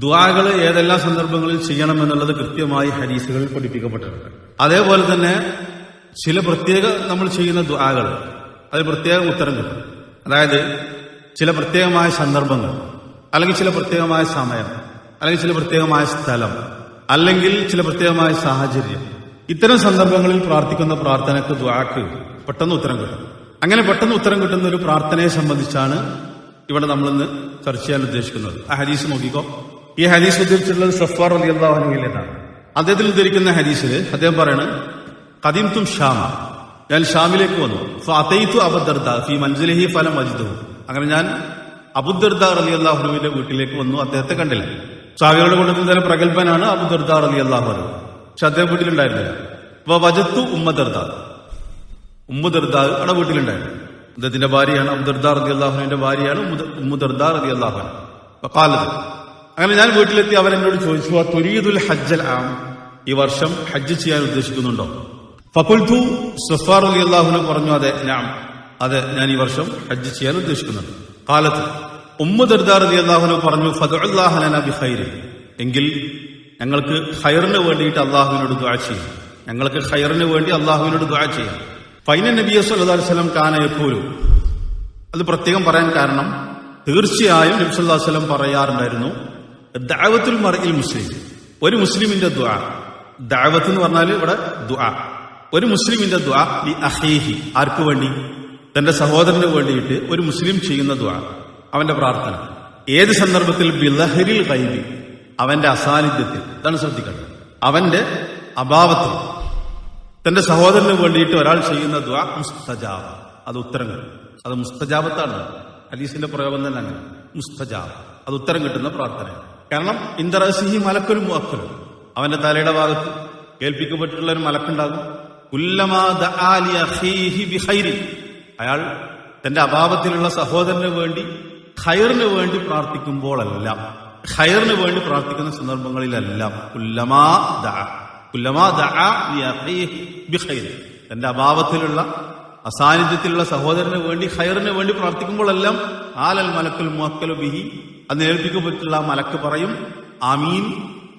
ദ്വാകൾ ഏതെല്ലാം സന്ദർഭങ്ങളിൽ ചെയ്യണം എന്നുള്ളത് കൃത്യമായി ഹരീസുകളിൽ പഠിപ്പിക്കപ്പെട്ടിട്ടുണ്ട്. അതേപോലെ തന്നെ ചില പ്രത്യേക നമ്മൾ ചെയ്യുന്ന ദ്വാകൾ അത് പ്രത്യേകം ഉത്തരം കിട്ടും അതായത് ചില പ്രത്യേകമായ സന്ദർഭങ്ങൾ അല്ലെങ്കിൽ ചില പ്രത്യേകമായ സമയം അല്ലെങ്കിൽ ചില പ്രത്യേകമായ സ്ഥലം അല്ലെങ്കിൽ ചില പ്രത്യേകമായ സാഹചര്യം. ഇത്തരം സന്ദർഭങ്ങളിൽ പ്രാർത്ഥിക്കുന്ന പ്രാർത്ഥനക്ക് ദ്വാക്ക് പെട്ടെന്ന് ഉത്തരം കിട്ടും. അങ്ങനെ പെട്ടെന്ന് ഉത്തരം കിട്ടുന്ന ഒരു പ്രാർത്ഥനയെ സംബന്ധിച്ചാണ് ഇവിടെ നമ്മളിന്ന് ചർച്ച ചെയ്യാൻ ഉദ്ദേശിക്കുന്നത്. ആ ഹരീസ് നോക്കിക്കോ. ഈ ഹദീസ് ഉദ്ധരിച്ചിട്ടുള്ളത് സഫാർ അലി അള്ളാഹുലിനാണ് അദ്ദേഹത്തിൽ ഉദ്ധരിക്കുന്ന ഹദീസിൽ അദ്ദേഹം പറയണത് കദീം തും ഷാമ. ഞാൻ ഷാമിലേക്ക് വന്നു. ഫതൈത്തു അബദ്ദർദ ഫി മൻസിലിഹി ഫലം അജിതു അങ്ങനെ ഞാൻ അബുദർദ അലി അള്ളാഹുനുവിന്റെ വീട്ടിലേക്ക് വന്നു. അദ്ദേഹത്തെ കണ്ടില്ല. സാവികളുടെ കൂട്ടത്തിൽ തന്നെ പ്രഗത്ഭനാണ് അബുദർദ അലി അള്ളാഹു പക്ഷെ അദ്ദേഹം വീട്ടിലുണ്ടായിരുന്നില്ല. അപ്പൊ വജത്തു ഉമ്മദർദ. ഉമ്മുദർദാർ അവിടെ വീട്ടിലുണ്ടായിരുന്നു. അദ്ദേഹത്തിന്റെ ഭാര്യയാണ് അബ്ദുർദാർ അലി അള്ളാഹുനുവിന്റെ ഭാര്യയാണ് ഉമ്മുദർദാർ അള്ളാഹു അള്ളാഹുൻ കാലത്ത് അങ്ങനെ ഞാൻ വീട്ടിലെത്തി അവൻ എന്നോട് ചോദിച്ചു തുരീദുൽ ഹജ്ജൽ ആം. ഈ വർഷം ഹജ്ജ് ചെയ്യാൻ ഉദ്ദേശിക്കുന്നുണ്ടോ? ഫക്കുൽത്തു സഫാർ അലി അള്ളാഹുന പറഞ്ഞു അതെ ഞാൻ അതെ ഞാൻ ഈ വർഷം ഹജ്ജ് ചെയ്യാൻ ഉദ്ദേശിക്കുന്നുണ്ട്. കാലത്ത് ഉമ്മുദർദാർ അലി അള്ളാഹുന പറഞ്ഞു ഖൈരി എങ്കിൽ ഞങ്ങൾക്ക് ഹൈറിന് വേണ്ടിയിട്ട് അള്ളാഹുവിനോട് ദ്വാ ചെയ്യും. ഞങ്ങൾക്ക് ഹൈറിന് വേണ്ടി അള്ളാഹുവിനോട് ദ്വാ ചെയ്യാം. ഫൈന നബിയ സല്ലല്ലാഹു അലൈഹി വസല്ലം കാന എപ്പോഴും അത് പ്രത്യേകം പറയാൻ കാരണം തീർച്ചയായും നബി സ്വലം പറയാറുണ്ടായിരുന്നു ദഅവത്തുൽ മറിയിൽ മുസ്ലിം. ഒരു മുസ്ലിമിന്റെ ദ്വാ ദഅവത്ത് എന്ന് പറഞ്ഞാൽ ഇവിടെ ദ്വാ ഒരു മുസ്ലിമിന്റെ ദ്വാ ലി അഖീഹി ആർക്കു വേണ്ടി? തന്റെ സഹോദരന് വേണ്ടിയിട്ട് ഒരു മുസ്ലിം ചെയ്യുന്ന ദ്വാ അവന്റെ പ്രാർത്ഥന. ഏത് സന്ദർഭത്തിൽ? ബിലഹരിൽ കൈബി അവന്റെ അസാന്നിധ്യത്തിൽ. ഇതാണ് ശ്രദ്ധിക്കേണ്ടത്. അവന്റെ അഭാവത്തിൽ. തന്റെ സഹോദരന് വേണ്ടിയിട്ട് ഒരാൾ ചെയ്യുന്ന ദ്വാ മുസ്തജാബ്. അത് ഉത്തരം കിട്ടും അത് മുസ്തജാബത്താണ്. ഹദീസിന്റെ പ്രയോഗം തന്നെ അങ്ങനെ. മുസ്തജാബ്. അത് ഉത്തരം കിട്ടുന്ന പ്രാർത്ഥന കാരണം ഇന്ദ്രസിഹി മലക്കൊരു മുഅക്കൽ അവന്റെ തലയുടെ ഭാഗത്ത് കേൾപ്പിക്കപ്പെട്ടിട്ടുള്ള ഒരു മലക്കുണ്ടാകും. അയാൾ തന്റെ അഭാവത്തിലുള്ള സഹോദരന് വേണ്ടി ഖൈറിന് വേണ്ടി പ്രാർത്ഥിക്കുമ്പോഴല്ല ഖൈറിന് വേണ്ടി പ്രാർത്ഥിക്കുന്ന സന്ദർഭങ്ങളിലല്ല. തന്റെ അഭാവത്തിലുള്ള അസാന്നിധ്യത്തിലുള്ള സഹോദരന് വേണ്ടി ഖൈറിന് വേണ്ടി പ്രാർത്ഥിക്കുമ്പോഴെല്ലാം ആലൽ മലക്കുൽ മുഅക്കലു ബിഹി അത് നേൽപ്പിക്കപ്പെട്ടുള്ള മലക്ക് പറയും ആമീൻ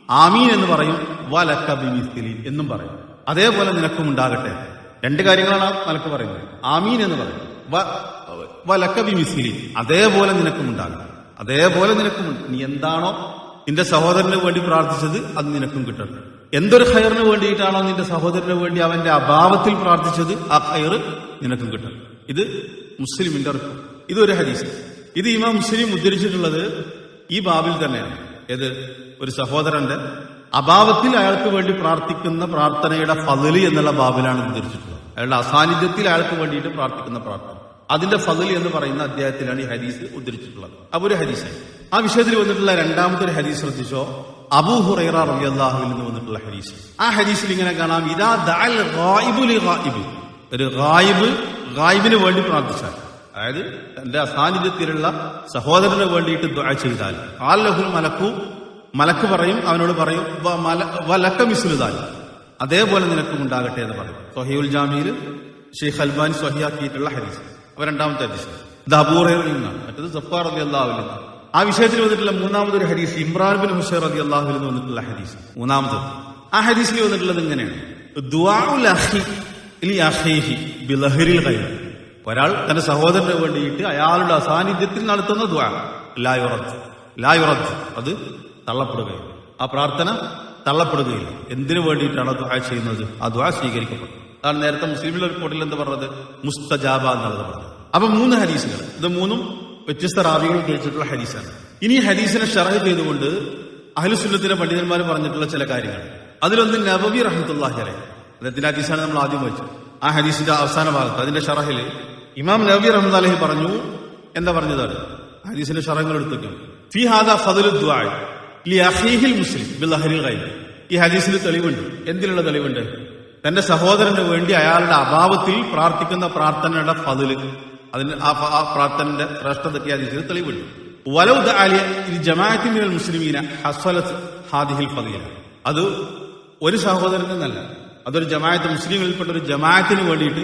ആമീൻ എന്ന് പറയും വലക്ക ബിമിസ്ലി എന്നും പറയും. അതേപോലെ നിനക്കും ഉണ്ടാകട്ടെ. രണ്ട് കാര്യങ്ങളാണ് മലക്ക് പറയുന്നത്. ആമീൻ എന്ന് പറയും വലക്ക ബിമിസ്ലി അതേപോലെ നിനക്കും ഉണ്ടാകട്ടെ. അതേപോലെ നിനക്കും നീ എന്താണോ നിന്റെ സഹോദരന് വേണ്ടി പ്രാർത്ഥിച്ചത് അത് നിനക്കും കിട്ടട്ടെ. എന്തൊരു ഹയറിന് വേണ്ടിയിട്ടാണോ നിന്റെ സഹോദരന് വേണ്ടി അവന്റെ അഭാവത്തിൽ പ്രാർത്ഥിച്ചത് ആ ഹയർ നിനക്കും കിട്ടും ഇത് മുസ്ലിമിന്റെ ഇത് ഹദീസ്. ഇത് ഇമാം മുസ്ലിം ഉദ്ധരിച്ചിട്ടുള്ളത് ഈ ബാബിൽ തന്നെയാണ്. ഏത്? ഒരു സഹോദരന്റെ അഭാവത്തിൽ അയാൾക്ക് വേണ്ടി പ്രാർത്ഥിക്കുന്ന പ്രാർത്ഥനയുടെ ഫതിലി എന്നുള്ള ബാബിലാണ് ഉദ്ധരിച്ചിട്ടുള്ളത്. അയാളുടെ അസാന്നിധ്യത്തിൽ അയാൾക്ക് വേണ്ടിയിട്ട് പ്രാർത്ഥിക്കുന്ന പ്രാർത്ഥന. അതിന്റെ ഫതിലി എന്ന് പറയുന്ന അധ്യായത്തിലാണ് ഈ ഹദീസ് ഉദ്ധരിച്ചിട്ടുള്ളത്. അപ്പൊ ഒരു ഹദീസ് ആ വിഷയത്തിൽ വന്നിട്ടുള്ള രണ്ടാമത്തെ ഒരു ഹദീസ് ശ്രദ്ധിച്ചോ? അബൂ ഹുറൈറ റളിയല്ലാഹുവിൽ നിന്ന് വന്നിട്ടുള്ള ഹദീസ്. ആ ഹദീസിൽ ഇങ്ങനെ കാണാം ഇതാ ദാൽ ഗായിബ് ഒരു ഗായിബ് ഗായിബിന് വേണ്ടി പ്രാർത്ഥിച്ചാൽ അതായത് തന്റെ അസാന്നിധ്യത്തിലുള്ള സഹോദരന് വേണ്ടിയിട്ട് ദുആ ചെയ്താൽ. ആല്ലഹുൽ മലക്കു മലക്ക് പറയും അവനോട് പറയും "വ മല- വലക്ക മിസ്ലുതാൽ അതേപോലെ നിനക്കും ഉണ്ടാകട്ടെ എന്ന് പറയും. സൊഹീഉൽ ജാമിയിൽ ഷെയ്ഖ് ഹൽബാൻ സൊഹിയാക്കിയിട്ടുള്ള ഹരീസ് അവ രണ്ടാമത്തെ ഹരീസ് ഇത് അബൂറയിൽ നിന്നാണ്. മറ്റത് സഫാർ അബി അള്ളാഹുവിൽ ആ വിഷയത്തിൽ വന്നിട്ടുള്ള മൂന്നാമതൊരു ഹരീസ് ഇമ്രാൻ ബിൻ ഹുസൈർ അബി അള്ളാഹുവിൽ നിന്ന് വന്നിട്ടുള്ള ഹരീസ് മൂന്നാമത് ആ ഹരീസിൽ വന്നിട്ടുള്ളത് ഇങ്ങനെയാണ് ദുആഉൽ അഖി ലി അഖീഹി ബിലഹരിൽ ഖൈർ ഒരാൾ തന്റെ സഹോദരന് വേണ്ടിയിട്ട് അയാളുടെ അസാന്നിധ്യത്തിൽ നടത്തുന്ന ദ്വാ. ലായുറദ് ലായുറദ് അത് തള്ളപ്പെടുകയില്ല. ആ പ്രാർത്ഥന തള്ളപ്പെടുകയില്ല. എന്തിനു വേണ്ടിയിട്ടാണ് ദ്വാ ചെയ്യുന്നത്? ആ ദ്വാ സ്വീകരിക്കപ്പെടും. അതാണ് നേരത്തെ മുസ്ലിമിലെ റിപ്പോർട്ടിൽ എന്ത് പറഞ്ഞത്? മുസ്തജാബ എന്നുള്ളത് പറഞ്ഞത്. അപ്പൊ മൂന്ന് ഹരീസുകൾ ഇത് മൂന്നും വ്യത്യസ്ത റാവികൾ ഉപയോഗിച്ചിട്ടുള്ള ഹരീസാണ് ഇനി ഹരീസിനെ ഷറഹ് ചെയ്തുകൊണ്ട് അഹലുസുല്ലത്തിന്റെ പണ്ഡിതന്മാർ പറഞ്ഞിട്ടുള്ള ചില കാര്യങ്ങൾ. അതിലൊന്ന് നബബി റഹ്മത്തുല്ലാഹി അലൈഹി. അദ്ദേഹത്തിന്റെ ഹദീസാണ് നമ്മൾ ആദ്യം വായിച്ചത് ആ ഹദീസിന്റെ അവസാന ഭാഗത്ത് അതിന്റെ ഷറഹിൽ ഇമാം നബി റഹ്മദ് അലഹി പറഞ്ഞു എന്താ പറഞ്ഞതാണ് ഹദീസിന്റെ ഷറങ്ങൾ എടുത്തേക്കും. ഫി മുസ്ലിം ഈ ഹദീസിൽ തെളിവുണ്ട്. എന്തിനുള്ള തെളിവുണ്ട്? തന്റെ സഹോദരന് വേണ്ടി അയാളുടെ അഭാവത്തിൽ പ്രാർത്ഥിക്കുന്ന പ്രാർത്ഥനയുടെ ഫതിൽ. അതിന് ആ പ്രാർത്ഥനയുടെ ശ്രേഷ്ഠതയ്ക്ക് ഹദീസിൽ തെളിവുണ്ട്. വലൗദ് അലിയ ജമാഅത്തി മിനൽ മുസ്ലിമീന ഹസ്വലത്ത് ഹാദിഹിൽ ഫദീല. അത് ഒരു സഹോദരനെന്നല്ല അതൊരു ജമാഅത്ത് മുസ്ലിങ്ങളിൽപ്പെട്ട ഒരു ജമാഅത്തിന് വേണ്ടിയിട്ട്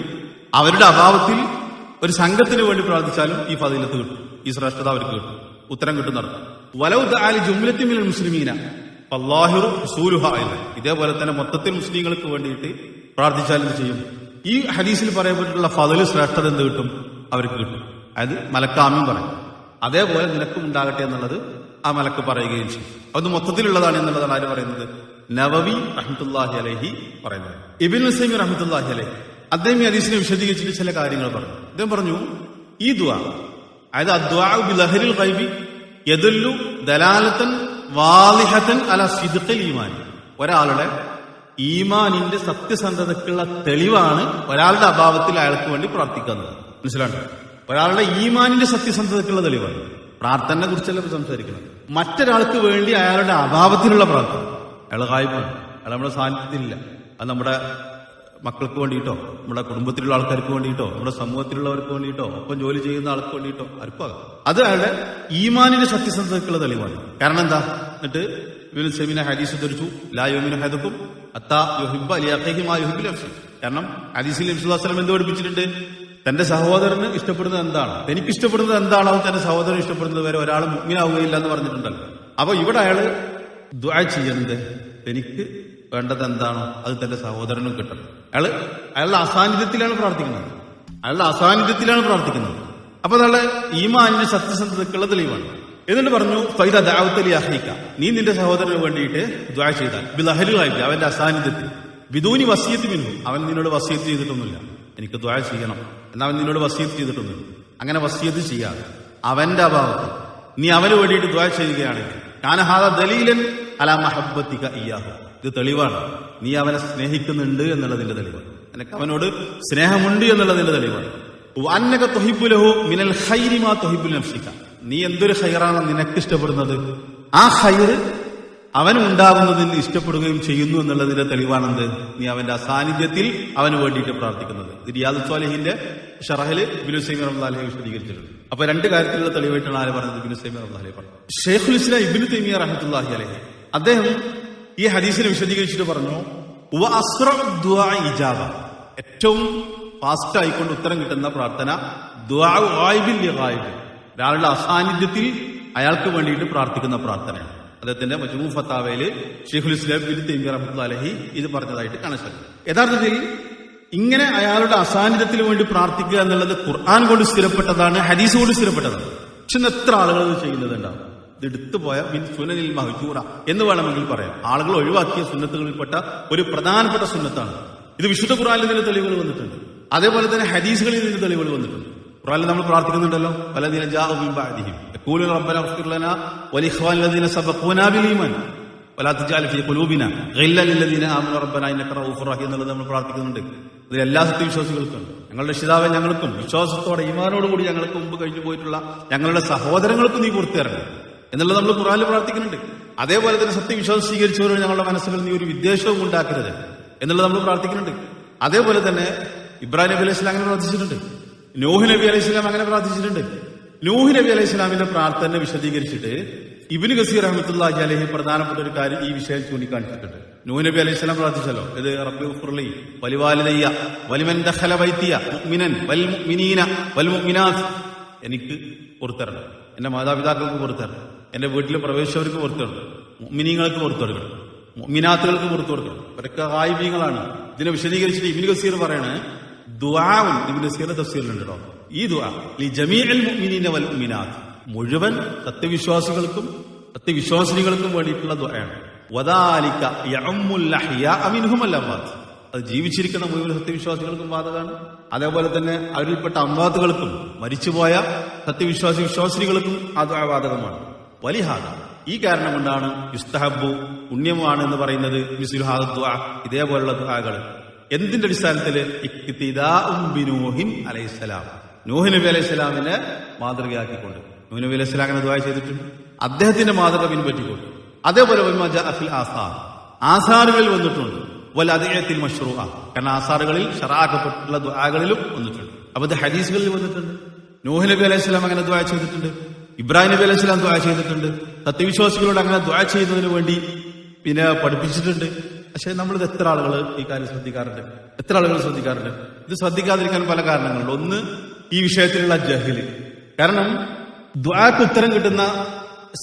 അവരുടെ അഭാവത്തിൽ ഒരു സംഘത്തിന് വേണ്ടി പ്രാർത്ഥിച്ചാലും ഈ ഫതിലത്ത് കിട്ടും. ഈ ശ്രേഷ്ഠത അവർക്ക് കിട്ടും. ഉത്തരം കിട്ടുന്നർത്ഥം വലൗ ദാലി ജുംലത്തിമിൽ മുസ്ലിമീന. ഇതേപോലെ തന്നെ മൊത്തത്തിൽ മുസ്ലിങ്ങൾക്ക് വേണ്ടിയിട്ട് പ്രാർത്ഥിച്ചാലും ചെയ്യും. ഈ ഹദീസിൽ പറയപ്പെട്ടിട്ടുള്ള ഫതിൽ ശ്രേഷ്ഠത എന്ത് കിട്ടും? അവർക്ക് കിട്ടും. അതായത് മലക്കാമ്യം പറയും. അതേപോലെ നിനക്കും ഉണ്ടാകട്ടെ എന്നുള്ളത് ആ മലക്ക് പറയുകയും ചെയ്യും. അത് മൊത്തത്തിലുള്ളതാണ് എന്നുള്ളതാണ് ആര് പറയുന്നത്? നവവി റഹ്മത്തുല്ലാഹി അലഹി പറയുന്നത്. ഇബിൻ ഹുസൈമി റഹ്മത്തുല്ലാഹി അലഹി. അദ്ദേഹം ഈ ഹദീസിനെ വിശദീകരിച്ചിട്ട് ചില കാര്യങ്ങൾ പറഞ്ഞു. അദ്ദേഹം പറഞ്ഞു ഈ ദ്വാ അതായത് ദലാലത്തൻ വാലിഹത്തൻ അല സിദ്ഖിൽ ഈമാൻ. ഒരാളുടെ ഈമാനിന്റെ സത്യസന്ധതക്കുള്ള തെളിവാണ് ഒരാളുടെ അഭാവത്തിൽ അയാൾക്ക് വേണ്ടി പ്രാർത്ഥിക്കുന്നത്. മനസ്സിലാണ്ടോ ഒരാളുടെ ഈമാനിന്റെ സത്യസന്ധതക്കുള്ള തെളിവാണ്. പ്രാർത്ഥനയെ കുറിച്ചല്ല സംസാരിക്കണം മറ്റൊരാൾക്ക് വേണ്ടി അയാളുടെ അഭാവത്തിലുള്ള പ്രാർത്ഥന. അയാൾ കായ്പാണ് അയാൾ നമ്മുടെ സാന്നിധ്യത്തിലില്ല. അത് നമ്മുടെ മക്കൾക്ക് വേണ്ടിയിട്ടോ നമ്മുടെ കുടുംബത്തിലുള്ള ആൾക്കാർക്ക് വേണ്ടിയിട്ടോ നമ്മുടെ സമൂഹത്തിലുള്ളവർക്ക് വേണ്ടിയിട്ടോ ഒപ്പം ജോലി ചെയ്യുന്ന ആൾക്ക് വേണ്ടിയിട്ടോ ആകാം അത് അയാളുടെ ഈമാനിന്റെ സത്യസന്ധതക്കുള്ള തെളിവാണ്. കാരണം എന്താ? എന്നിട്ട് ഇവന് സെമിന ഹദീസ് ധരിച്ചു ലാ യോമിന ഹദക്കും അത്താ യുഹിബ്ബ അലിയാഖിഹി മാ യുഹിബ്ബുൽ ലഫ്സി കാരണം ഹദീസിൽ നബി സ്വല്ലല്ലാഹു അലൈഹി വസല്ലം എന്ത് പഠിപ്പിച്ചിട്ടുണ്ട്? തന്റെ സഹോദരന് ഇഷ്ടപ്പെടുന്നത് എന്താണ്? തനിക്ക് ഇഷ്ടപ്പെടുന്നത് എന്താണോ? തന്റെ സഹോദരൻ ഇഷ്ടപ്പെടുന്നത് വരെ ഒരാൾ മുഗ്നാവുകയില്ല എന്ന് പറഞ്ഞിട്ടുണ്ടല്ലോ. അപ്പൊ ഇവിടെ അയാൾ ദ്വാ ചെയ്യുന്നത് എനിക്ക് വേണ്ടത് എന്താണോ അത് തന്റെ സഹോദരനും കിട്ടണം. അയാൾ അയാളുടെ അസാന്നിധ്യത്തിലാണ് പ്രാർത്ഥിക്കുന്നത്. അയാളുടെ അസാന്നിധ്യത്തിലാണ് പ്രാർത്ഥിക്കുന്നത്. അപ്പൊ അയാളെ ഈമാനിന്റെ സത്യസന്ധതക്കുള്ള തെളിവാണ്. എന്നിട്ട് പറഞ്ഞു ഫൈദ ദാവത്തലി അഹ്ലിക്ക നീ നിന്റെ സഹോദരന് വേണ്ടിയിട്ട് ദ്വാ ചെയ്താൽ. ബിലഹലുമായിട്ട് അവന്റെ അസാന്നിധ്യത്തിൽ. ബിദൂനി വസീത്ത് മിന്നു അവൻ നിന്നോട് വസീത്ത് ചെയ്തിട്ടൊന്നുമില്ല. എനിക്ക് ദ്വാ ചെയ്യണം. എന്നാൽ അവൻ നിന്നോട് വസീത്ത് ചെയ്തിട്ടൊന്നുമില്ല. അങ്ങനെ വസീത്ത് ചെയ്യാതെ അവന്റെ അഭാവത്തിൽ നീ അവന് വേണ്ടിയിട്ട് ദ്വാ ചെയ്യുകയാണെങ്കിൽ കാനഹാദ ദലീലൻ അല മഹബത്തിക ഇയാഹു ഇത് തെളിവാണ്. നീ അവനെ സ്നേഹിക്കുന്നുണ്ട് എന്നുള്ളതിന്റെ തെളിവാണ്. നിനക്ക് അവനോട് സ്നേഹമുണ്ട് എന്നുള്ളതിന്റെ തെളിവാണ്. അന്നക തൊഹിബുലഹു മിനൽ ഹൈരിമാ തൊഹിബുൽ നഫ്സിക്ക നീ എന്തൊരു ഹൈറാണ് നിനക്ക് ഇഷ്ടപ്പെടുന്നത് ആ ഹൈർ അവന് ഉണ്ടാകുന്നതിന് ഇഷ്ടപ്പെടുകയും ചെയ്യുന്നു എന്നുള്ളതിന്റെ തെളിവാണെന്ത്? നീ അവന്റെ സാന്നിധ്യത്തിൽ അവന് വേണ്ടിയിട്ട് പ്രാർത്ഥിക്കുന്നത്. ഇത് റിയാദ് സ്വാലിഹിന്റെ ഷറഹൽ ബിനുസൈമി റഹ്ലാലെ വിശദീകരിച്ചിട്ടുണ്ട്. അപ്പൊ രണ്ട് കാര്യത്തിലുള്ള തെളിവായിട്ടാണ് ആര് പറഞ്ഞത്? ബിനുസൈമി റഹ്ലാലെ പറഞ്ഞത്. ഷെയ്ഖുൽ ഇസ്ലാം ഇബിനു തൈമിയ റഹത്തുല്ലാഹി അലഹി. അദ്ദേഹം ഈ ഹദീസിനെ വിശദീകരിച്ചിട്ട് പറഞ്ഞു "വ അസ്റഉ ദുആ ഇജാബ. ഏറ്റവും ഫാസ്റ്റ് ആയിക്കൊണ്ട് ഉത്തരം കിട്ടുന്ന പ്രാർത്ഥന. ഒരാളുടെ അസാന്നിധ്യത്തിൽ അയാൾക്ക് വേണ്ടിയിട്ട് പ്രാർത്ഥിക്കുന്ന പ്രാർത്ഥനയാണ്. അദ്ദേഹത്തിന്റെ മജ്മൂ ഫത്താവയിൽ ഷെയ്ഖുൽ ഇസ്ലാം ബിൻ അലൈഹി ഇത് പറഞ്ഞതായിട്ട് കാണാൻ സാധിക്കും. യഥാർത്ഥത്തിൽ ഇങ്ങനെ അയാളുടെ അസാന്നിധ്യത്തിന് വേണ്ടി പ്രാർത്ഥിക്കുക എന്നുള്ളത് ഖുർആൻ കൊണ്ട് സ്ഥിരപ്പെട്ടതാണ് ഹദീസ് കൊണ്ട് സ്ഥിരപ്പെട്ടതാണ്. പക്ഷെ എത്ര ആളുകൾ ഇത് ചെയ്യുന്നതുണ്ടാവും ഇത് എടുത്തു പോയ മിൻ സുനനിൽ മഹജൂറ എന്ന് വേണമെങ്കിൽ പറയാം. ആളുകൾ ഒഴിവാക്കിയ സുന്നത്തുകളിൽപ്പെട്ട ഒരു പ്രധാനപ്പെട്ട സുന്നത്താണ്. ഇത് വിശുദ്ധ ഖുറാനിൽ ഇതിന് തെളിവുകൾ വന്നിട്ടുണ്ട്. അതേപോലെ തന്നെ ഹദീസുകളിൽ ഇതിന് തെളിവുകൾ വന്നിട്ടുണ്ട്. ഖുറാനിൽ നമ്മൾ പ്രാർത്ഥിക്കുന്നുണ്ടല്ലോ എന്നുള്ളത് നമ്മൾ പ്രാർത്ഥിക്കുന്നുണ്ട്. ഇത് എല്ലാ സത്യവിശ്വാസികൾക്കും ഞങ്ങളുടെ രക്ഷിതാവെ ഞങ്ങൾക്കും വിശ്വാസത്തോടെ ഈമാനോടുകൂടി ഞങ്ങൾക്ക് മുമ്പ് കഴിഞ്ഞു പോയിട്ടുള്ള ഞങ്ങളുടെ സഹോദരങ്ങൾക്കും നീ തരണം എന്നുള്ളത് നമ്മൾ ഖുറാനിൽ പ്രാർത്ഥിക്കുന്നുണ്ട്. അതേപോലെ തന്നെ സത്യവിശ്വാസം സ്വീകരിച്ചവരോട് ഞങ്ങളുടെ മനസ്സുകളിൽ നീ ഒരു വിദ്വേഷവും ഉണ്ടാക്കരുത് എന്നുള്ളത് നമ്മൾ പ്രാർത്ഥിക്കുന്നുണ്ട്. അതേപോലെ തന്നെ ഇബ്രാഹിം നബി അലൈഹി അങ്ങനെ പ്രാർത്ഥിച്ചിട്ടുണ്ട്. നൂഹ് നബി അലൈഹി സ്വലാം അങ്ങനെ പ്രാർത്ഥിച്ചിട്ടുണ്ട്. നൂഹ് നബി അലൈഹി സ്വലാമിന്റെ പ്രാർത്ഥന വിശദീകരിച്ചിട്ട് ഇബിന് ഗസീർ അഹമ്മത്തുല്ലാഹി അലഹി പ്രധാനപ്പെട്ട ഒരു കാര്യം ഈ വിഷയം ചൂണ്ടിക്കാണിച്ചിട്ടുണ്ട്. നൂഹ് നബി അലൈഹി സ്വലാം പ്രാർത്ഥിച്ചല്ലോ. ഇത് റബ്ബി ഉഫ്റുലി വലിവാലിലയ്യ വലിമൻ ദഖല വൈത്തിയ മുഅ്മിനൻ വൽ മുഅ്മിനീന വൽ മുഅ്മിനാത്ത്. എനിക്ക് പുറത്തിറങ്ങണം എന്റെ മാതാപിതാക്കൾക്ക് പുറത്തിറങ്ങണം എന്റെ വീട്ടിൽ പ്രവേശിച്ചവർക്ക് പുറത്തു കൊടുക്കണം. മിനിങ്ങൾക്ക് പുറത്തു കൊടുക്കണം. മിനാത്തുകൾക്ക് പുറത്തു കൊടുക്കണം. ഇവരൊക്കെ ഹായിബീങ്ങളാണ് ഇതിനെ വിശദീകരിച്ചിട്ട് ഇബിൻ ഗസീർ പറയണേ ദുആവും ഇബിൻ ഗസീറിന്റെ തഫ്സീറിലുണ്ട് ഈ ദുആ ലി ജമീഅൽ മുഅ്മിനീന വൽ മുഅ്മിനാത്ത്. മുഴുവൻ സത്യവിശ്വാസികൾക്കും സത്യവിശ്വാസിനികൾക്കും വേണ്ടിയിട്ടുള്ള ദുആയാണ്. വദാലിക അത് ജീവിച്ചിരിക്കുന്ന മുഴുവൻ സത്യവിശ്വാസികൾക്കും ബാധകമാണ്. അതേപോലെ തന്നെ അവരിൽപ്പെട്ട അമ്പാത്തുകൾക്കും മരിച്ചുപോയ സത്യവിശ്വാസി വിശ്വാസിനികൾക്കും അത് ബാധകമാണ്. വലിഹാദ ഈ കാരണം കൊണ്ടാണ് യുസ്തഹബു പുണ്യമാണ് എന്ന് പറയുന്നത് ഇതേപോലുള്ള ദുആകൾ. എന്തിന്റെ അടിസ്ഥാനത്തിൽ? നോഹി അലൈഹിസ്സലാം. നൂഹ് നബി അലൈഹിസ്സലാമിനെ മാതൃകയാക്കിക്കൊണ്ട്. നൂഹ് നബി അലൈഹിസ്സലാം അങ്ങനെ ദുആ ചെയ്തിട്ടുണ്ട്. അദ്ദേഹത്തിന്റെ മാതൃക പിൻപറ്റിക്കൊണ്ട്. അതേപോലെ ആസാർ. ആസാറുകളിൽ വന്നിട്ടുണ്ട്. വൽ അദ്ദേഹത്തിൽ മഷ്റൂഅ. കാരണം ആസാറുകളിൽ ഷറാക്കപ്പെട്ടുള്ള ദുആകളിലും വന്നിട്ടുണ്ട്. അപ്പൊ ഹദീസുകളിൽ വന്നിട്ടുണ്ട്. നൂഹ് നബി അലൈഹി സ്വലാം അങ്ങനെ ദുആ ചെയ്തിട്ടുണ്ട്. ഇബ്രാഹിം നബി അലൈഹി സ്വലാം ദുആ ചെയ്തിട്ടുണ്ട്. സത്യവിശ്വാസികളോട് അങ്ങനെ ദ്വാ ചെയ്യുന്നതിന് വേണ്ടി പിന്നെ പഠിപ്പിച്ചിട്ടുണ്ട്. പക്ഷെ നമ്മളിത് എത്ര ആളുകൾ ഈ കാര്യം ശ്രദ്ധിക്കാറുണ്ട്? എത്ര ആളുകൾ ശ്രദ്ധിക്കാറുണ്ട്? ഇത് ശ്രദ്ധിക്കാതിരിക്കാൻ പല കാരണങ്ങളുണ്ട്. ഒന്ന് ഈ വിഷയത്തിലുള്ള ജഹൽ. കാരണം ദ്വാക്ക് ഉത്തരം കിട്ടുന്ന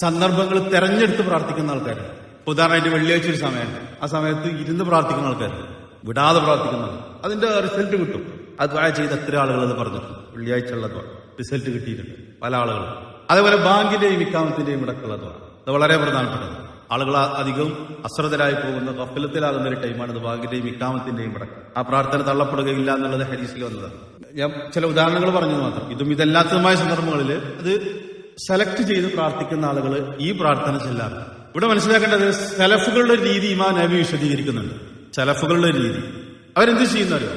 സന്ദർഭങ്ങൾ തെരഞ്ഞെടുത്ത് പ്രാർത്ഥിക്കുന്ന ആൾക്കാർ ഉദാഹരണമായിട്ട് വെള്ളിയാഴ്ച ഒരു സമയമുണ്ട്. ആ സമയത്ത് ഇരുന്ന് പ്രാർത്ഥിക്കുന്ന ആൾക്കാർ വിടാതെ പ്രാർത്ഥിക്കുന്ന അതിന്റെ റിസൾട്ട് കിട്ടും. അത് ദ്വാ ചെയ്ത എത്ര ആളുകൾ അത് പറഞ്ഞിട്ടുണ്ട്. വെള്ളിയാഴ്ച ഉള്ള ദ്വാ റിസൾട്ട് കിട്ടിയിട്ടുണ്ട്. പല ആളുകളും. അതേപോലെ ബാങ്കിന്റെയും ഇക്കാമത്തിന്റെയും ഇടക്കുള്ള ദ്വാ അത് വളരെ പ്രധാനപ്പെട്ടത്. ആളുകൾ അധികം അശ്രദ്ധരായി പോകുന്ന കഫലത്തിലാകുന്ന ഒരു ടൈമാണ് ഇത് ബാങ്കിന്റെയും ഇക്കാമത്തിന്റെയും ഇടയ്ക്ക്. ആ പ്രാർത്ഥന തള്ളപ്പെടുകയില്ല എന്നുള്ളത് ഹരീസിൽ വന്നതാണ്. ഞാൻ ചില ഉദാഹരണങ്ങൾ പറഞ്ഞു മാത്രം. ഇതും ഇതല്ലാത്തതുമായ സന്ദർഭങ്ങളിൽ അത് സെലക്ട് ചെയ്ത് പ്രാർത്ഥിക്കുന്ന ആളുകൾ ഈ പ്രാർത്ഥന ചെല്ലാറ് ഇവിടെ മനസ്സിലാക്കേണ്ടത് സെലഫുകളുടെ രീതി ഇമാ നബി വിശദീകരിക്കുന്നുണ്ട്. സെലഫുകളുടെ രീതി. അവരെന്ത് ചെയ്യുന്നവരോ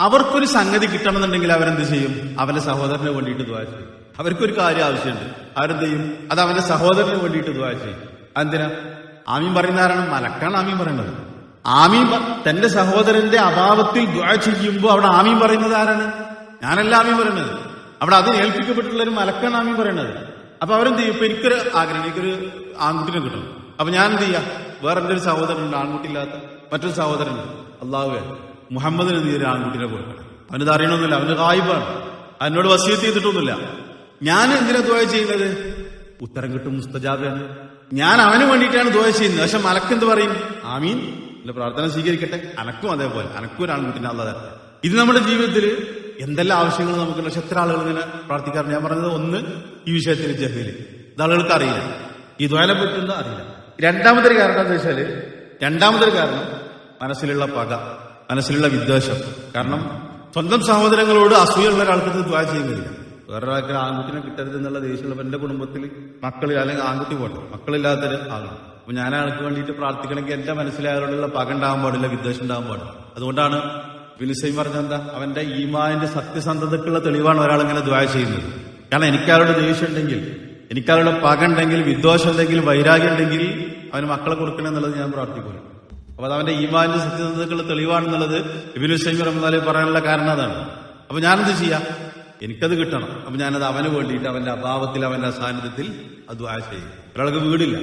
അവർക്കൊരു സംഗതി കിട്ടണമെന്നുണ്ടെങ്കിൽ അവരെന്ത് ചെയ്യും? അവരുടെ സഹോദരന് വേണ്ടിയിട്ട് ദ്വാര ചെയ്യും. അവർക്കൊരു കാര്യം ആവശ്യമുണ്ട്. അവരെന്ത് ചെയ്യും അത് അവന്റെ സഹോദരന് വേണ്ടിയിട്ട് ദുവാ ചെയ്യും. എന്തിനാ ആമീൻ പറയുന്ന ആരാണ് മലക്കാണ് ആമീൻ പറയുന്നത്. ആമീൻ തന്റെ സഹോദരന്റെ അഭാവത്തിൽ ദുവാ ചെയ്യുമ്പോൾ അവിടെ ആമീൻ പറയുന്നത് ആരാണ്? ഞാനല്ല ആമീൻ പറയുന്നത്. അവിടെ അതിന് ഏൽപ്പിക്കപ്പെട്ടുള്ള ഒരു മലക്കാണ് ആമീൻ പറയുന്നത്. അപ്പൊ അവരെന്ത് ചെയ്യും ഇപ്പൊ എനിക്കൊരു ആഗ്രഹം എനിക്കൊരു ആൺകുട്ടിനെ കിട്ടണം. അപ്പൊ ഞാൻ എന്ത് ചെയ്യാം വേറെ എന്റെ ഒരു സഹോദരനുണ്ട്? ആൺകുട്ടിയില്ലാത്ത മറ്റൊരു സഹോദരനുണ്ട്. അള്ളാഹുവേ മുഹമ്മദിന് നീ ഒരു ആൺകുട്ടിനെ കൊടുക്കണം. അവനത് അറിയണമെന്നില്ല അവന് കായ്പാണ് അവനോട് വസീത്ത് ചെയ്തിട്ടൊന്നുമില്ല. ഞാൻ എന്തിനാ ദ്വയ ചെയ്യുന്നത്? ഉത്തരം കിട്ടും മുസ്തജാബ് മുസ്തജാബാണ് ഞാൻ അവന് വേണ്ടിയിട്ടാണ് ദ്വയ ചെയ്യുന്നത്. പക്ഷെ മലക്കെന്ത് പറയും? ആമീൻ. എന്റെ പ്രാർത്ഥന സ്വീകരിക്കട്ടെ. അനക്കും അതേപോലെ. അനക്കും ഒരാൾ കിട്ടുന്ന അല്ലാതെ ഇത് നമ്മുടെ ജീവിതത്തിൽ എന്തെല്ലാം ആവശ്യങ്ങൾ നമുക്ക് പക്ഷെ എത്ര ആളുകൾ ഇങ്ങനെ പ്രാർത്ഥിക്കാറുണ്ട്? ഞാൻ പറഞ്ഞത് ഒന്ന് ഈ വിഷയത്തിൽ ജഹീൽ ഇത് ആളുകൾക്ക് അറിയില്ല. ഈ ദ്വാനെ പറ്റുന്നത് അറിയില്ല? രണ്ടാമതൊരു കാരണം എന്താ വെച്ചാൽ രണ്ടാമതൊരു കാരണം മനസ്സിലുള്ള പക മനസ്സിലുള്ള വിദ്വേഷം. കാരണം സ്വന്തം സഹോദരങ്ങളോട് അസൂയുള്ള ഒരാൾക്ക് ദ്വാ ചെയ്യുന്നില്ല. വേറൊരാൾക്ക് ആൺകുട്ടിനെ കിട്ടരുത് എന്നുള്ള ദേഷ്യമുള്ള എന്റെ കുടുംബത്തിൽ മക്കളിൽ അല്ലെങ്കിൽ ആൺകുട്ടി പോട്ടെ. മക്കളില്ലാത്തൊരു ആളാണ്. അപ്പൊ ഞാൻ ആൾക്ക് വേണ്ടിയിട്ട് പ്രാർത്ഥിക്കണമെങ്കിൽ എന്റെ മനസ്സിലായവരോടുള്ള പക ഉണ്ടാകാൻ പാടില്ല വിദ്വേഷം ഉണ്ടാകാൻ പാടില്ല. അതുകൊണ്ടാണ് വിലിസൈം പറഞ്ഞ എന്താ? അവന്റെ ഈമാന്റെ സത്യസന്ധതക്കുള്ള തെളിവാണ് ഒരാൾ ഇങ്ങനെ ദ്വായ ചെയ്യുന്നത്. കാരണം എനിക്കാരുടെ ദേഷ്യം ഉണ്ടെങ്കിൽ എനിക്കാരുടെ പക ഉണ്ടെങ്കിൽ വിദ്വേഷം ഉണ്ടെങ്കിൽ വൈരാഗ്യം ഉണ്ടെങ്കിൽ അവന് മക്കളെ കൊടുക്കണം എന്നുള്ളത് ഞാൻ പ്രാർത്ഥിക്കുന്നു അപ്പൊ അത് അവന്റെ ഈമാന്റെ സത്യസന്ധതക്കുള്ള തെളിവാണെന്നുള്ളത് ഇബിനു റഹ്മാലി റഹ്മാലെ പറയാനുള്ള കാരണം അതാണ്. അപ്പൊ ഞാനെന്ത് ചെയ്യാം? എനിക്കത് കിട്ടണം. അപ്പൊ ഞാനത് അവന് വേണ്ടിയിട്ട് അവന്റെ അഭാവത്തിൽ അവന്റെ സാന്നിധ്യത്തിൽ അത് ദ്വാ ചെയ്യും. ഒരാൾക്ക് വീടില്ല.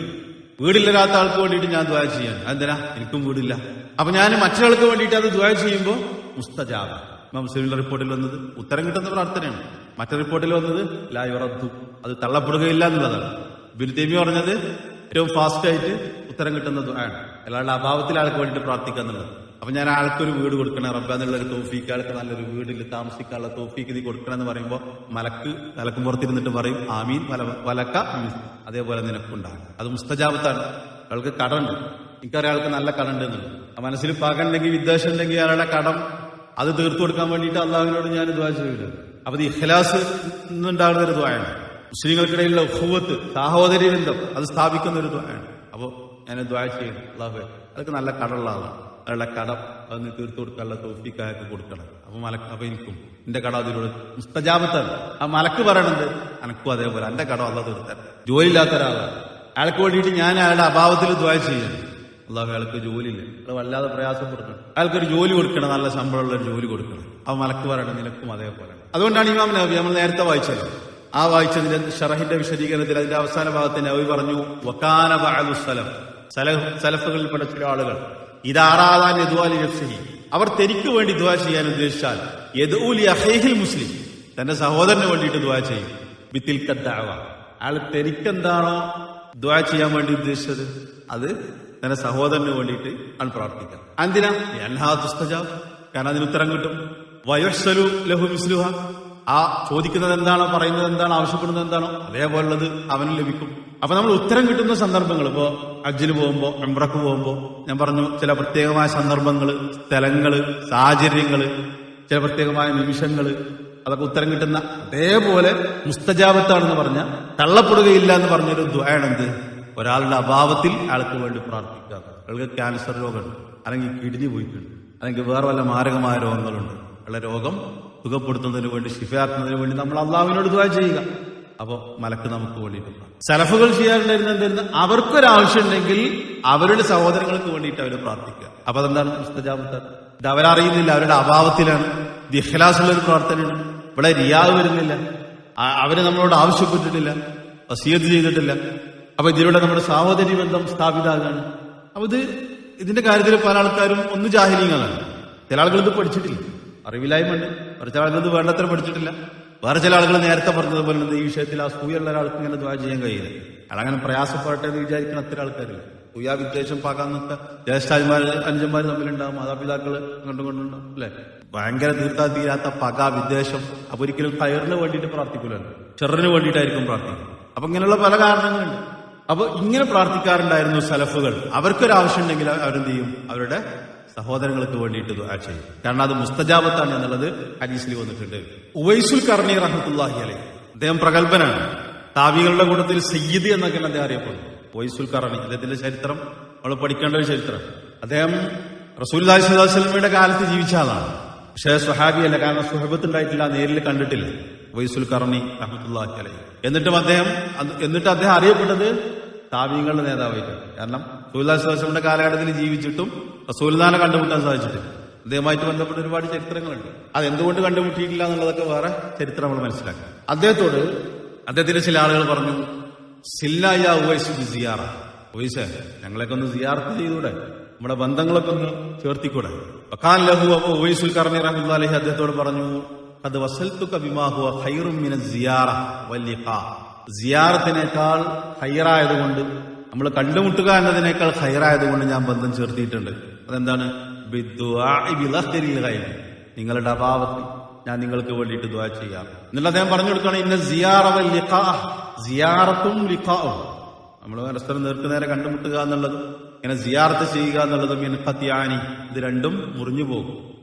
വീടില്ലാത്ത ആൾക്ക് വേണ്ടിയിട്ട് ഞാൻ ദ്വാ ചെയ്യാൻ. എന്തിനാ എനിക്കും വീടില്ല. അപ്പൊ ഞാൻ മറ്റൊരാൾക്ക് വേണ്ടിയിട്ട് അത് ദ്വാ ചെയ്യുമ്പോൾ മുസ്തജാബ. മുസ്ലിമിന്റെ റിപ്പോർട്ടിൽ വന്നത് ഉത്തരം കിട്ടുന്ന പ്രാർത്ഥനയാണ്. മറ്റേ റിപ്പോർട്ടിൽ വന്നത് ലായുറദ്ദു അത് തള്ളപ്പെടുകയില്ല എന്നുള്ളതാണ്. ബിരുദേമി പറഞ്ഞത് ഏറ്റവും ഫാസ്റ്റ് ആയിട്ട് ഉത്തരം കിട്ടുന്ന ദ്വായാണ് അല്ലാണ്ട് അഭാവത്തിൽ ആൾക്ക് വേണ്ടിയിട്ട് പ്രാർത്ഥിക്കുക എന്നുള്ളത് അപ്പൊ ഞാൻ ആൾക്കൊരു വീട് കൊടുക്കണം. റബ്ബ എന്നുള്ള ഒരു തോഫീക്ക് ആൾക്ക് നല്ലൊരു വീടിൽ താമസിക്കാനുള്ള തോഫീക്ക് ഇത് കൊടുക്കണം എന്ന് പറയുമ്പോൾ മലക്ക് തലക്കും പുറത്തിരുന്നിട്ട് പറയും ആമീൻ വല വലക്ക. അതേപോലെ നിനക്കുണ്ടാകും. അത് മുസ്തജാബത്താണ്. അയാൾക്ക് കടമുണ്ട്. എനിക്കറിയാൾക്ക് നല്ല കടമുണ്ട് എന്നുള്ളത്. മനസ്സിൽ പകണ്ടെങ്കിൽ വിദ്വേഷം ഉണ്ടെങ്കിൽ അയാളുടെ കടം അത് തീർത്തു കൊടുക്കാൻ വേണ്ടിയിട്ട് അള്ളാഹുവിനോട് ഞാൻ ദ്വാ ചെയ്യില്ല അപ്പൊ ഇഖ്ലാസ് ഉണ്ടാകുന്ന ഒരു ദ്വായാണ് മുസ്ലിങ്ങൾക്കിടയിലുള്ള ഉഹുവത്ത് സാഹോദര്യ ബന്ധം അത് സ്ഥാപിക്കുന്ന ഒരു ദ്വായാണ് അപ്പോ ഞാൻ ദ്വാ ചെയ്യുന്നു അള്ളാഹു അതൊക്കെ നല്ല കടമുള്ള ആളാണ്. അയാളുടെ കട അതിന് തീർത്തു കൊടുക്കാനുള്ള തോഫിക്ക് അയാൾക്ക് കൊടുക്കണം അപ്പൊ മലക്ക് അപ്പൊ എനിക്കും എന്റെ കട അതിലൂടെ മുസ്തജാബത്താണ് ആ മലക്ക് പറയണത് അനക്കും അതേപോലെ എന്റെ കട അല്ല തീർത്താൻ ജോലിയില്ലാത്ത ഒരാളാണ്. അയാൾക്ക് വേണ്ടിയിട്ട് ഞാൻ അയാളുടെ അഭാവത്തിൽ ദ്വാ ചെയ്യണം. അള്ളാഹു അയാൾക്ക് ജോലിയില്ല. അയാൾ വല്ലാതെ പ്രയാസം കൊടുക്കണം. അയാൾക്കൊരു ജോലി കൊടുക്കണം നല്ല ശമ്പളമുള്ള ഒരു ജോലി കൊടുക്കണം. ആ മലക്ക് പറയണം നിനക്കും അതേപോലെ. അതുകൊണ്ടാണ് ഇമാം നബി നമ്മൾ നേരത്തെ വായിച്ചത്. ആ വായിച്ചതിന്റെ ഷറഹിന്റെ വിശദീകരണത്തിൽ അതിന്റെ അവസാന ഭാഗത്തിന് നബി പറഞ്ഞു വക്കാന ബഅദു സലഫ്. സലഫ് സലഫുകളിൽപ്പെട്ട ചില ആളുകൾ. ഇതാറാദാൻ യദുവാലി നഫ്സിഹി അവർ തെരിക്ക് വേണ്ടി ദുവാ ചെയ്യാൻ ഉദ്ദേശിച്ചാൽ യദൂലി അഹേഹിൽ മുസ്ലിം തന്റെ സഹോദരന് വേണ്ടിയിട്ട് ദുവാ ചെയ്യും. ബിത്തിൽ കദ്ദഅവ അയാൾ തെരിക്കെന്താണോ ദുവാ ചെയ്യാൻ വേണ്ടി ഉദ്ദേശിച്ചത്? അത് തന്റെ സഹോദരന് വേണ്ടിയിട്ട് ആണ് പ്രാർത്ഥിക്കുക എന്തിനാ എല്ലാ തുസ്തജാബ്. കാരണം അതിന് ഉത്തരം കിട്ടും. വയസ്സലു ലഹു മിസ്ലുഹ. ആ ചോദിക്കുന്നത് എന്താണോ പറയുന്നത് എന്താണോ ആവശ്യപ്പെടുന്നത് എന്താണോ അതേപോലുള്ളത് അവന് ലഭിക്കും. അപ്പൊ നമ്മൾ ഉത്തരം കിട്ടുന്ന സന്ദർഭങ്ങൾ ഇപ്പോ അജ്ജിന് പോകുമ്പോ എംബ്രക്ക് പോകുമ്പോ ഞാൻ പറഞ്ഞു ചില പ്രത്യേകമായ സന്ദർഭങ്ങൾ സ്ഥലങ്ങൾ സാഹചര്യങ്ങൾ ചില പ്രത്യേകമായ നിമിഷങ്ങൾ അതൊക്കെ ഉത്തരം കിട്ടുന്ന അതേപോലെ മുസ്തജാബത്താണെന്ന് പറഞ്ഞ തള്ളപ്പെടുകയില്ല എന്ന് പറഞ്ഞൊരു ദ്വയാണെന്ത് ഒരാളുടെ അഭാവത്തിൽ അയാൾക്ക് വേണ്ടി പ്രാർത്ഥിക്കുക. അയാൾക്ക് ക്യാൻസർ രോഗമുണ്ട് അല്ലെങ്കിൽ കിഡ്നി പോയിട്ടുണ്ട് അല്ലെങ്കിൽ വേറെ വല്ല മാരകമായ രോഗങ്ങളുണ്ട്. ഉള്ള രോഗം സുഖപ്പെടുത്തുന്നതിന് വേണ്ടി ശിഫയാക്കുന്നതിന് വേണ്ടി നമ്മൾ അള്ളാഹുവിനോട് ദ്വാ ചെയ്യുക. അപ്പൊ മലക്ക് നമുക്ക് വേണ്ടിയിട്ടുണ്ട് സലഫുകൾ ചെയ്യാറുണ്ടായിരുന്ന എന്തായിരുന്നു അവർക്കൊരാവശ്യം ഉണ്ടെങ്കിൽ അവരുടെ സഹോദരങ്ങൾക്ക് വേണ്ടിയിട്ട് അവർ പ്രാർത്ഥിക്കുക. അപ്പൊ അതെന്താണ് മുസ്തജാബത്ത് ഇത് അവരറിയുന്നില്ല അവരുടെ അഭാവത്തിലാണ്. ഇത് ഒരു പ്രാർത്ഥനയാണ് ഇവിടെ റിയാവ് വരുന്നില്ല. അവർ നമ്മളോട് ആവശ്യപ്പെട്ടിട്ടില്ല. വസീയത്ത് ചെയ്തിട്ടില്ല. അപ്പൊ ഇതിലൂടെ നമ്മുടെ സാഹോദര്യ ബന്ധം സ്ഥാപിതാകാണ്. അപ്പൊ ഇത് ഇതിന്റെ കാര്യത്തിൽ പല ആൾക്കാരും ഒന്ന് ജാഹിലീങ്ങളാണ്. ചില ആളുകൾ ഇത് പഠിച്ചിട്ടില്ല. അറിവില്ലായ്മയുണ്ട്. കുറച്ച് ആളുകൾ വേണ്ടത്ര പഠിച്ചിട്ടില്ല. വേറെ ചില ആളുകൾ നേരത്തെ പറഞ്ഞതുപോലെ ഈ വിഷയത്തിൽ ആ സൂയുള്ള ഒരാൾക്ക് ഇങ്ങനെ ദ്വാ ചെയ്യാൻ കഴിയില്ല. അയാളങ്ങനെ പ്രയാസപ്പെടട്ടെ എന്ന് വിചാരിക്കുന്ന അത്ര ആൾക്കാരില്ല. ഉയാ വിദ്വേഷം പാകാന്നൊക്കെ ജ്യേഷ്ഠാജിമാര് അഞ്ചന്മാര് തമ്മിലുണ്ടാവും. മാതാപിതാക്കൾ കണ്ടും കൊണ്ടുണ്ടാവും അല്ലെ? ഭയങ്കര തീർത്താ തീരാത്ത പക വിദ്വേഷം അപ്പൊ ഒരിക്കലും കയറിന് വേണ്ടിയിട്ട് പ്രാർത്ഥിക്കൂലല്ലോ. ചെറിന് വേണ്ടിയിട്ടായിരിക്കും പ്രാർത്ഥിക്കുക. അപ്പൊ ഇങ്ങനെയുള്ള പല കാരണങ്ങളുണ്ട്. അപ്പൊ ഇങ്ങനെ പ്രാർത്ഥിക്കാറുണ്ടായിരുന്നു സലഫുകൾ. അവർക്കൊരാവശ്യം ഉണ്ടെങ്കിൽ അവരെന്ത് ചെയ്യും? അവരുടെ സഹോദരങ്ങൾക്ക് വേണ്ടിയിട്ട് ദുആ ചെയ്യും. കാരണം അത് മുസ്തജാബത്താണ് എന്നുള്ളത് ഹദീസിൽ വന്നിട്ടുണ്ട്. ഉവൈസുൽ കർണി റഹ്മത്തുല്ലാഹി അലൈഹി. അദ്ദേഹം പ്രഗത്ഭനാണ്. താവികളുടെ കൂട്ടത്തിൽ സയ്യിദ് എന്നൊക്കെ അദ്ദേഹം അറിയപ്പെടുന്നു. ഉവൈസുൽ കർണി അദ്ദേഹത്തിന്റെ ചരിത്രം നമ്മൾ പഠിക്കേണ്ട ഒരു ചരിത്രം. അദ്ദേഹം റസൂൽ സ്വലമയുടെ കാലത്ത് ജീവിച്ച ആളാണ്. പക്ഷേ സുഹാബി അല്ല കാരണം സുഹബത്ത് ഉണ്ടായിട്ടില്ല നേരിൽ കണ്ടിട്ടില്ല. ഉവൈസുൽ കർണി റഹ്മത്തുല്ലാഹി അലൈഹി. എന്നിട്ടും അദ്ദേഹം എന്നിട്ട് അദ്ദേഹം അറിയപ്പെട്ടത് താവീങ്ങളുടെ നേതാവായിട്ടാണ് കാരണം റസൂല്ലാസ്ലാമിന്റെ കാലഘട്ടത്തിൽ ജീവിച്ചിട്ടും റസൂൽദാനെ കണ്ടുമുട്ടാൻ സാധിച്ചിട്ടില്ല. അദ്ദേഹമായിട്ട് ബന്ധപ്പെട്ട ഒരുപാട് ചരിത്രങ്ങളുണ്ട്. അത് എന്തുകൊണ്ട് കണ്ടുമുട്ടിയിട്ടില്ല എന്നുള്ളതൊക്കെ വേറെ ചരിത്രം നമ്മൾ മനസ്സിലാക്കാം. അദ്ദേഹത്തോട് അദ്ദേഹത്തിന്റെ ചില ആളുകൾ പറഞ്ഞു സില്ലായ ഉവൈസ് ഞങ്ങളെയൊക്കെ ഒന്ന് സിയാർത്ത് ചെയ്തൂടെ. നമ്മുടെ ബന്ധങ്ങളൊക്കെ ഒന്ന് ചേർത്തിക്കൂടെ. വക്കാൻ ലഹു അപ്പൊ ഉവൈസുൽ കർണി റഹ്മുല്ലാലി അദ്ദേഹത്തോട് പറഞ്ഞു അത് വസൽത്തുക ബിമാഹുവ ഖൈറും മിന സിയാറ സിയാറത്തിനേക്കാൾ ഹൈറായതുകൊണ്ട് നമ്മൾ കണ്ടുമുട്ടുക എന്നതിനേക്കാൾ ഹൈറായതുകൊണ്ട് ഞാൻ ബന്ധം ചേർത്തിയിട്ടുണ്ട്. അതെന്താണ്. നിങ്ങളുടെ അഭാവത്തിൽ ഞാൻ നിങ്ങൾക്ക് വേണ്ടിയിട്ട് ദുആ ചെയ്യാം. എന്നിട്ട് അദ്ദേഹം പറഞ്ഞു കൊടുക്കുകയാണ് ഇന്ന സിയാറത്തും നമ്മൾ പരസ്പരം നേർക്ക് നേരെ കണ്ടുമുട്ടുക എന്നുള്ളത് ഇങ്ങനെ സിയാറത്ത് ചെയ്യുക എന്നുള്ളതും ഇൻഖത്തിയാനി ഇത് രണ്ടും മുറിഞ്ഞു പോകും.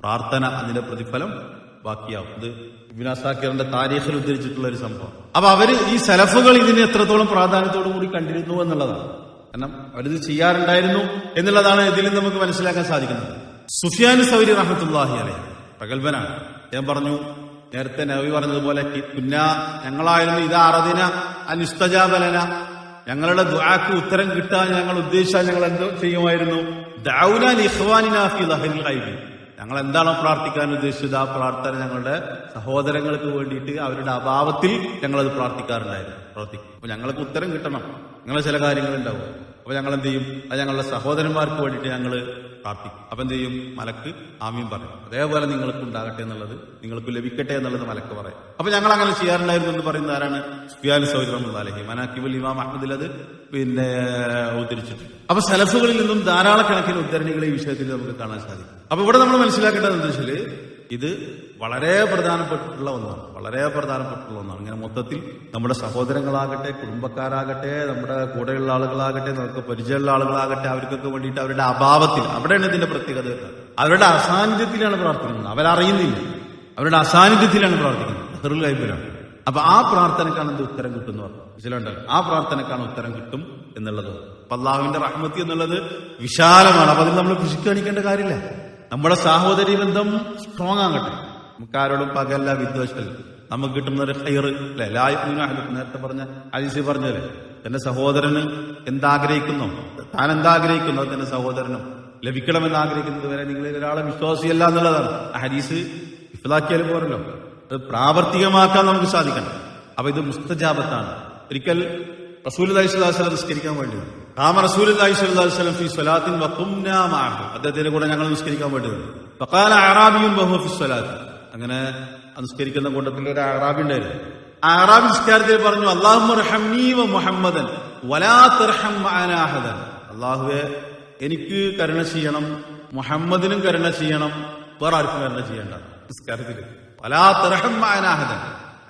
പ്രാർത്ഥന അതിന്റെ പ്രതിഫലം ബാക്കിയാവും ഇത് ഇബിനാസാക്കിറിന്റെ താരീഖിൽ ഉദ്ധരിച്ചിട്ടുള്ള ഒരു സംഭവം. അപ്പൊ അവർ ഈ സലഫുകൾ ഇതിനെ എത്രത്തോളം പ്രാധാന്യത്തോടു കൂടി കണ്ടിരുന്നു എന്നുള്ളതാണ്. കാരണം അവരിത് ചെയ്യാറുണ്ടായിരുന്നു എന്നുള്ളതാണ് ഇതിൽ നമുക്ക് മനസ്സിലാക്കാൻ സാധിക്കുന്നത്. സുഫിയാൻ സൗരി റഹത്തുല്ലാഹി അലൈഹി. പ്രഗത്ഭനാണ്. ഞാൻ പറഞ്ഞു നേരത്തെ നവി പറഞ്ഞതുപോലെ കുന്ന ഞങ്ങളായിരുന്നു ഇത് അറദിന അനുസ്തജാബലന ഞങ്ങളുടെ ദുആക്ക് ഉത്തരം കിട്ടാൻ ഞങ്ങൾ ഉദ്ദേശിച്ചാൽ ഞങ്ങൾ എന്തോ ചെയ്യുമായിരുന്നു? ദൗന ഇഖ്വാനിനാ ഫി ദഹരിൽ ഖൈബി ഞങ്ങൾ എന്താണോ പ്രാർത്ഥിക്കാൻ ഉദ്ദേശിച്ചത് ആ പ്രാർത്ഥന ഞങ്ങളുടെ സഹോദരങ്ങൾക്ക് വേണ്ടിയിട്ട് അവരുടെ അഭാവത്തിൽ ഞങ്ങളത് പ്രാർത്ഥിക്കാറുണ്ടായിരുന്നു. പ്രാർത്ഥിക്കും. അപ്പൊ ഞങ്ങൾക്ക് ഉത്തരം കിട്ടണം. നിങ്ങളെ ചില കാര്യങ്ങളുണ്ടാവും. അപ്പൊ ഞങ്ങൾ എന്ത് ചെയ്യും? അത് ഞങ്ങളുടെ സഹോദരന്മാർക്ക് വേണ്ടിയിട്ട് ഞങ്ങൾ പ്രാർത്ഥിക്കും അപ്പൊ എന്ത് ചെയ്യും? മലക്ക് ആമീൻ പറയും. അതേപോലെ നിങ്ങൾക്ക് ഉണ്ടാകട്ടെ എന്നുള്ളത് നിങ്ങൾക്ക് ലഭിക്കട്ടെ എന്നുള്ളത് മലക്ക് പറയും. അപ്പൊ ഞങ്ങൾ അങ്ങനെ ചെയ്യാറുണ്ടായിരുന്നു എന്ന് പറയുന്നത് ആരാണ്? സുഫിയാൻ അലഹി മനാക്കിബുൽ ഇമാം അഹമ്മദിൽ അത് പിന്നെ ഉദ്ധരിച്ചിട്ടുണ്ട്. അപ്പൊ സലഫുകളിൽ നിന്നും ധാരാളക്കണക്കിന് ഉദ്ധരണികളെ ഈ വിഷയത്തിൽ നമുക്ക് കാണാൻ സാധിക്കും. അപ്പൊ ഇവിടെ നമ്മൾ മനസ്സിലാക്കേണ്ടത് എന്താ വെച്ചാൽ ഇത് വളരെ പ്രധാനപ്പെട്ടിട്ടുള്ള ഒന്നാണ്. വളരെ പ്രധാനപ്പെട്ടിട്ടുള്ള ഒന്നാണ്. ഇങ്ങനെ മൊത്തത്തിൽ നമ്മുടെ സഹോദരങ്ങളാകട്ടെ കുടുംബക്കാരാകട്ടെ നമ്മുടെ കൂടെയുള്ള ആളുകളാകട്ടെ നമുക്ക് പരിചയമുള്ള ആളുകളാകട്ടെ അവർക്കൊക്കെ വേണ്ടിയിട്ട് അവരുടെ അഭാവത്തിൽ അവിടെയാണ് ഇതിന്റെ പ്രത്യേകത അവരുടെ അസാന്നിധ്യത്തിലാണ് പ്രാർത്ഥിക്കുന്നത്. അവരറിയുന്നില്ല. അവരുടെ അസാന്നിധ്യത്തിലാണ് പ്രാർത്ഥിക്കുന്നത്. അഹറുൽ ഗൈബിലാണ്. അപ്പൊ ആ പ്രാർത്ഥനക്കാണ് എന്ത് ഉത്തരം കിട്ടുന്നു മനസ്സിലുണ്ട് ആ പ്രാർത്ഥനക്കാണ് ഉത്തരം കിട്ടും എന്നുള്ളത്. അപ്പൊ അള്ളാഹുവിന്റെ റഹ്മത്തി എന്നുള്ളത് വിശാലമാണ്. അപ്പൊ അതിൽ നമ്മൾ കൃഷി കാണിക്കേണ്ട കാര്യമില്ല. നമ്മുടെ സാഹോദര്യ ബന്ധം സ്ട്രോങ് ആകട്ടെ. നമുക്ക് ആരോടും പകല്ല വിദ്വേഷമല്ല. നമുക്ക് കിട്ടുന്ന ഒരു ഹൈർ അല്ലെ ലായ്പ നേരത്തെ പറഞ്ഞ അലിസി പറഞ്ഞല്ലേ തന്റെ സഹോദരന് എന്താഗ്രഹിക്കുന്നു? താൻ എന്താഗ്രഹിക്കുന്നു അത് തന്റെ സഹോദരനും. ലഭിക്കണമെന്ന് ആഗ്രഹിക്കുന്നത് വരെ നിങ്ങൾ ഒരാളെ വിശ്വാസിയല്ല എന്നുള്ളതാണ്. ഹരീസ് ഇഫലാക്കിയാലും പോരല്ലോ. അത് പ്രാവർത്തികമാക്കാൻ നമുക്ക് സാധിക്കണം. അപ്പൊ ഇത് മുസ്തജാബത്താണ്. ഒരിക്കൽ റസൂൽ അലൈഹിസ്ലാം നിസ്കരിക്കാൻ വേണ്ടി. കാമ റസൂൽ അലൈഹിസ്ലാം ഫി സ്വലാത്തിൻ വക്കും. അദ്ദേഹത്തിന്റെ കൂടെ ഞങ്ങൾ നിസ്കരിക്കാൻ വേണ്ടി വന്നു. ഫഖാല അറാബിയും ബഹു ഫി സ്വലാത്ത്. അങ്ങനെ അനുസ്കരിക്കുന്ന നിസ്കരിക്കുന്ന കൂട്ടത്തിൽ ഒരു അറാബി ഉണ്ടായിരുന്നു. ആ അറാബി നിസ്കാരത്തിൽ പറഞ്ഞു അള്ളാഹു മുഹമ്മദൻ അള്ളാഹുവെ എനിക്ക് കരുണ ചെയ്യണം മുഹമ്മദിനും കരുണ ചെയ്യണം വേറെ ആർക്കും കരുണ ചെയ്യേണ്ട നിസ്കാരത്തിൽ. വലാ തർഹം മഅനാ അഹദൻ.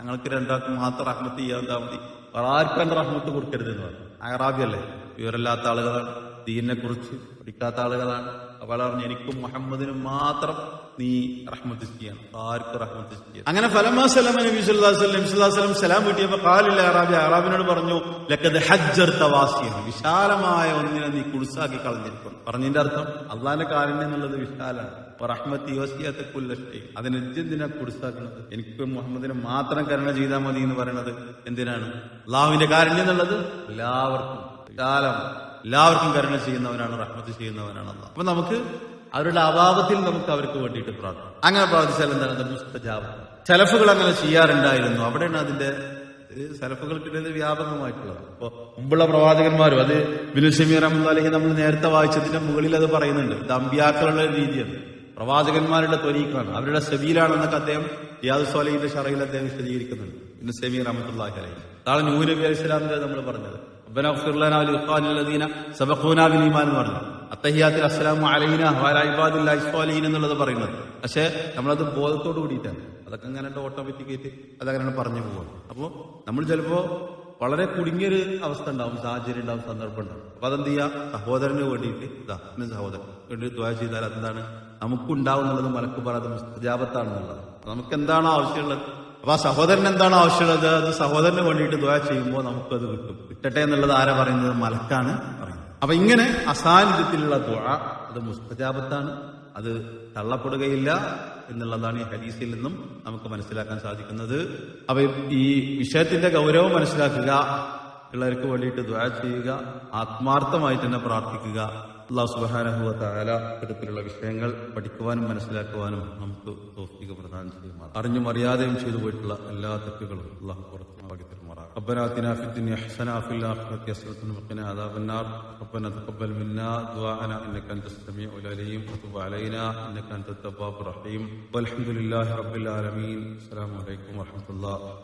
ഞങ്ങൾക്ക് രണ്ടാൾക്ക് മാത്രം റഹ്മത്ത് ചെയ്യാൻ മതി. വേറെ ആർക്കും എന്റെ റഹ്മത്ത് കൊടുക്കരുത് എന്ന് പറഞ്ഞു. അറാബിയല്ലേ വിവരമില്ലാത്ത ആളുകളാണ് ദീനിനെ കുറിച്ച് പഠിക്കാത്ത ആളുകളാണ്. അപ്പോൾ പറഞ്ഞു എനിക്കും മുഹമ്മദിനും മാത്രം നീ ആർക്ക് അങ്ങനെ സലാം പറഞ്ഞു വിശാലമായ ഒന്നിനെ നീ കുളിസാക്കി കളഞ്ഞിരിക്കുന്നു. പറഞ്ഞതിന്റെ അർത്ഥം അള്ളാന്റെ കാരുണ്യം എന്നുള്ളത് വിശാലാണ്. അതിനെന്തിനാ കുടിസാക്കുന്നത് എനിക്ക് മുഹമ്മദിനെ മാത്രം കരുണ ചെയ്താൽ മതി എന്ന് പറയുന്നത് എന്തിനാണ്? അള്ളാഹുവിന്റെ കാരുണ്യം എന്നുള്ളത് എല്ലാവർക്കും വിശാലം എല്ലാവർക്കും കരുണ ചെയ്യുന്നവനാണ് റഹ്മത്ത് ചെയ്യുന്നവനാണ് അപ്പൊ നമുക്ക് അവരുടെ അഭാവത്തിൽ നമുക്ക് അവർക്ക് വേണ്ടിയിട്ട് പ്രാർത്ഥിക്കാം. അങ്ങനെ പ്രാർത്ഥിച്ചാൽ എന്താണ്? അത് മുസ്തജാബ്. ചെലഫുകൾ അങ്ങനെ ചെയ്യാറുണ്ടായിരുന്നു. അവിടെയാണ് അതിന്റെ സലഫുകൾക്കിടയിൽ വ്യാപകമായിട്ടുള്ളത്. അപ്പൊ മുമ്പുള്ള പ്രവാചകന്മാരും അത് ബിനുസമീർ അഹമ്മദ് അലഹി നമ്മൾ നേരത്തെ വായിച്ചതിന്റെ മുകളിൽ അത് പറയുന്നുണ്ട്. ഇത് അമ്പ്യാക്കളുടെ രീതിയാണ്. പ്രവാചകന്മാരുടെ ത്വരീക്കാണ്. അവരുടെ സെബീലാണെന്നൊക്കെ അദ്ദേഹം യാദ് സോലഹിന്റെ ഷറയിൽ അദ്ദേഹം വിശദീകരിക്കുന്നുണ്ട്. ബിനുസമീർ അഹമ്മദ് അലഹി. നാളെ നൂഹ് നബി അലൈഹി സ്വലാമിന്റെ നമ്മൾ പറഞ്ഞത്. ഉഹാൻ ലദീന സബഖൂനാ ബിൽ ഈമാൻ എന്ന് പറഞ്ഞു അത്തഹിയാത്തിൽ അസ്സലാമു അലൈന ഇബാദില്ലാഹി എന്നുള്ളത് പറയുന്നത്. പക്ഷേ നമ്മളത് ബോധത്തോട് കൂടിയിട്ടാണ്. അതൊക്കെ അങ്ങനെ ഓട്ടോമാറ്റിക്കായിട്ട് അതങ്ങനെ പറഞ്ഞു പോകും അപ്പോൾ നമ്മൾ ചിലപ്പോൾ വളരെ കുടുങ്ങിയൊരു അവസ്ഥ ഉണ്ടാവും സാഹചര്യം ഉണ്ടാവും സന്ദർഭം ഉണ്ടാവും. അപ്പൊ അതെന്ത് ചെയ്യാ? സഹോദരന് വേണ്ടിയിട്ട് ഇതാ സഹോദരൻ വേണ്ടി ദ്വാ ചെയ്താൽ അതെന്താണ്? നമുക്കുണ്ടാവുന്നുള്ളത് മലക്ക് പറയാതെ മുസ്തജാപത്താണെന്നുള്ളത്. നമുക്ക് എന്താണ് ആവശ്യമുള്ളത്? അപ്പൊ ആ സഹോദരൻ എന്താണോ ആവശ്യമുള്ളത്? അത് സഹോദരന് വേണ്ടിയിട്ട് ദ്വാ ചെയ്യുമ്പോൾ നമുക്കത് കിട്ടും. കിട്ടട്ടെ എന്നുള്ളത് ആരാ പറയുന്നത്? മലക്കാണ് പറയുന്നത്. അപ്പൊ ഇങ്ങനെ അസാന്നിധ്യത്തിലുള്ള ദ്വാ അത് മുസ്തജാബത്താണ്. അത് തള്ളപ്പെടുകയില്ല എന്നുള്ളതാണ് ഈ ഹദീസിൽ നിന്നും നമുക്ക് മനസ്സിലാക്കാൻ സാധിക്കുന്നത്. അപ്പൊ ഈ വിഷയത്തിന്റെ ഗൗരവം മനസ്സിലാക്കുക പിള്ളേർക്ക് വേണ്ടിയിട്ട് ദ്വാ ചെയ്യുക ആത്മാർത്ഥമായി തന്നെ പ്രാർത്ഥിക്കുക. അള്ളാഹു സുബാനഹുവ താല ഇത്തരത്തിലുള്ള വിഷയങ്ങൾ പഠിക്കുവാനും മനസ്സിലാക്കുവാനും നമുക്ക് തോഫിക പ്രദാനം ചെയ്യുമാറാം അറിഞ്ഞും അറിയാതെയും ചെയ്തു പോയിട്ടുള്ള എല്ലാ തെറ്റുകളും അള്ളാഹു ربنا آتنا في الدنيا حسنة وفي الآخرة حسنة وقنا عذاب النار. ربنا تقبل منا دعاءنا إنك أنت السميع العليم. وتب علينا إنك أنت التواب الرحيم. والحمد لله رب العالمين. السلام عليكم ورحمة الله.